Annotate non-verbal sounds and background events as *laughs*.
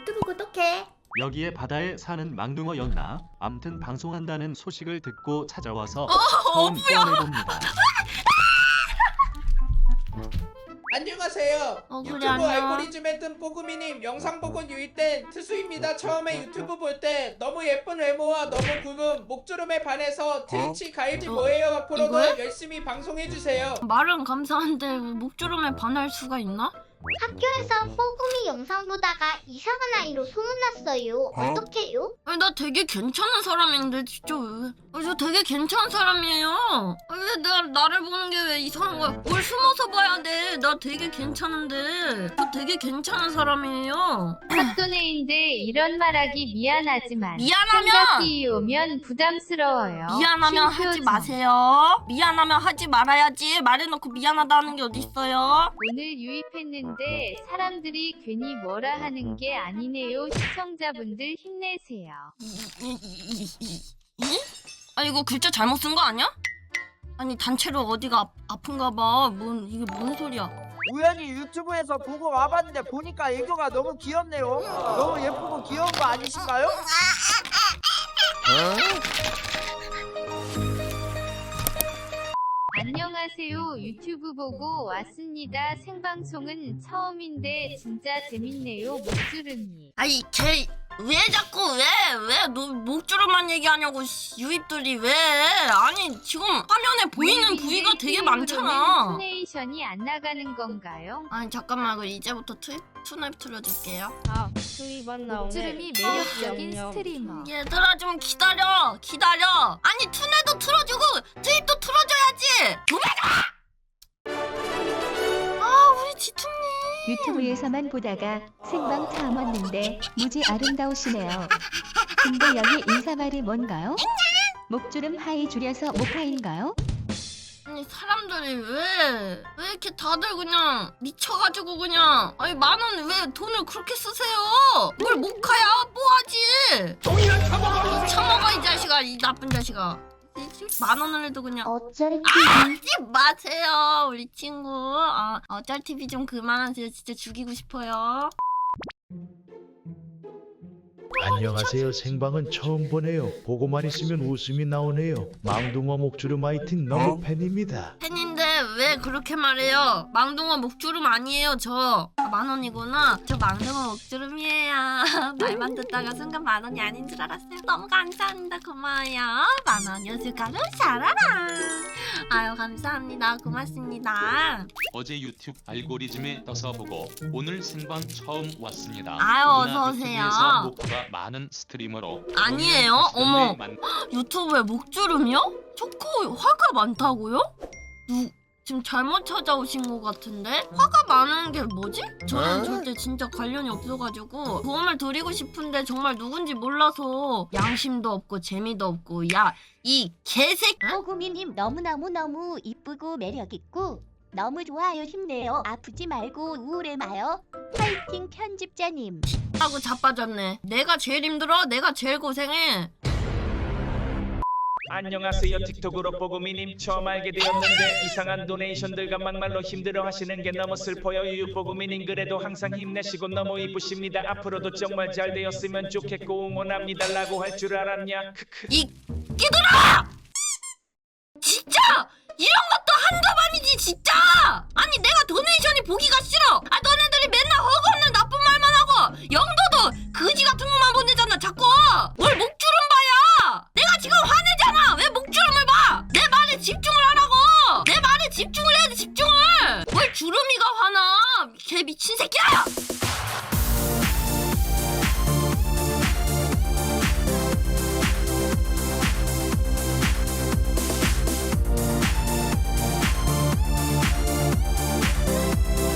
유튜브 구독해. 여기에 바다에 사는 망둥어였나? 암튼 방송한다는 소식을 듣고 찾아와서 어, 처음 꺼내봅니다. *laughs* 안녕하세요. 어, 그래, 유튜브 안녕. 알고리즘에 뜬 뽀구미님 영상 보고 유입된 트수입니다. 처음에 유튜브 볼 때 너무 예쁜 외모와 너무 굵은 목주름에 반해서 트위치 가입이 어, 뭐예요? 앞으로도 이거야? 열심히 방송해주세요. 말은 감사한데 목주름에 반할 수가 있나? 학교에서 뽀금이 영상 보다가 이상한 아이로 소문났어요. 어떡해요? 아니 나 되게 괜찮은 사람인데 진짜 왜? 아니, 저 되게 괜찮은 사람이에요. 아니, 왜 나, 나를 보는 게 왜 이상한 거야? 뭘 숨어서 봐야 돼? 나 되게 괜찮은데. 저 되게 괜찮은 사람이에요. 핫도네인데 이런 말하기 미안하지만 미안하면 생각이 오면 부담스러워요. 미안하면 하지 심표정. 마세요. 미안하면 하지 말아야지. 말해놓고 미안하다는 게 어딨어요? 오늘 유입했는데 사람들이 괜히 뭐라 하는 게 아니네요. 시청자분들 힘내세요. 이, 이, 이, 이, 이? 아니 이거 글자 잘못 쓴 거 아니야? 아니 단체로 어디가 아, 아픈가 봐. 뭔 이게 뭔 소리야? 우연히 유튜브에서 보고 와봤는데 보니까 애교가 너무 귀엽네요. 너무 예쁘고 귀여운 거 아니신가요? 안녕하세요. 유튜브 보고 왔습니다. 생방송은 처음인데 진짜 재밌네요. 목주름이. 아이 걔 왜 자꾸 왜? 왜너 목주름만 얘기하냐고 씨, 유입들이 왜? 아니 지금 화면에 보이는 부위가 되게 많잖아. 투네이션이 안 나가는 건가요? 아니 잠깐만. 그 이제부터 투, 투냅 틀어줄게요. 아, 수입안 나오네. 목주름이 아, 매력적인. 스트리머. 얘들아 좀 기다려. 기다려. 아니 투네도 틀어주고 트입도 틀어줘야지. 도매다 아 우리 지투님 유튜브에서만 보다가 생방 처음 왔는데 무지 아름다우시네요. 근데 여기 인사말이 뭔가요? 목주름 하이 줄여서 목하인가요? 아니 사람들이 왜 왜 이렇게 다들 그냥 미쳐가지고 그냥 아니 만 원 왜 돈을 그렇게 쓰세요? 뭘 모카야 뭐하지? 돈이나 처먹어 처먹어 이 자식아 이 나쁜 자식아 이- 이 만 원을 해도 그냥 어쩔 하지 마세요 우리 친구. 아 어쩔 TV 좀 그만하세요. 진짜 죽이고 싶어요 안녕하세요. 생방은 처음 보네요. 보고만 있으면 웃음이 나오네요. 망둥어 목주름 화이팅 너무 팬입니다. 팬인데 왜 그렇게 말해요? 망둥어 목주름 아니에요 저 아, 만 원이구나 저 망둥어 목주름이에요 *laughs* 말만 듣다가 순간 만 원이 아닌 줄 알았어요 너무 감사합니다 고마워요 만 원이었을까요 잘하라 아유 감사합니다 고맙습니다 어제 유튜브 알고리즘에 떠서 보고 오늘 생방 처음 왔습니다. 아유, 어서 오세요. 목표가 많은 스트리머로 아니에요? 다시 어머. 만- *gasps* 유튜브에 목주름이요? 초코 화가 많다고요? 누 지금 잘못 찾아오신 것 같은데? 화가 많은 게 뭐지? 저는 절대 진짜 관련이 없어가지고 도움을 드리고 싶은데 정말 누군지 몰라서 양심도 없고 재미도 없고 야 이 개새끼 호구미님 너무너무너무 이쁘고 매력있고 너무 좋아요 힘내요. 아프지 말고 우울해 마요. 파이팅 편집자님. 하고 자빠졌네. 내가 제일 힘들어? 내가 제일 고생해. 안녕하세요 틱톡으로 뽀구미님. 처음 알게 되었는데 이상한 도네이션들과 막말로 힘들어 하시는 게 너무 슬퍼요. 유유 뽀구미님 그래도 항상 힘내시고 너무 이쁘십니다. 앞으로도 정말 잘 되었으면 좋겠고 응원합니다 라고 할 줄 알았냐? 크크. 이 끼들아! 주름이가 화나! 개 미친 새끼야!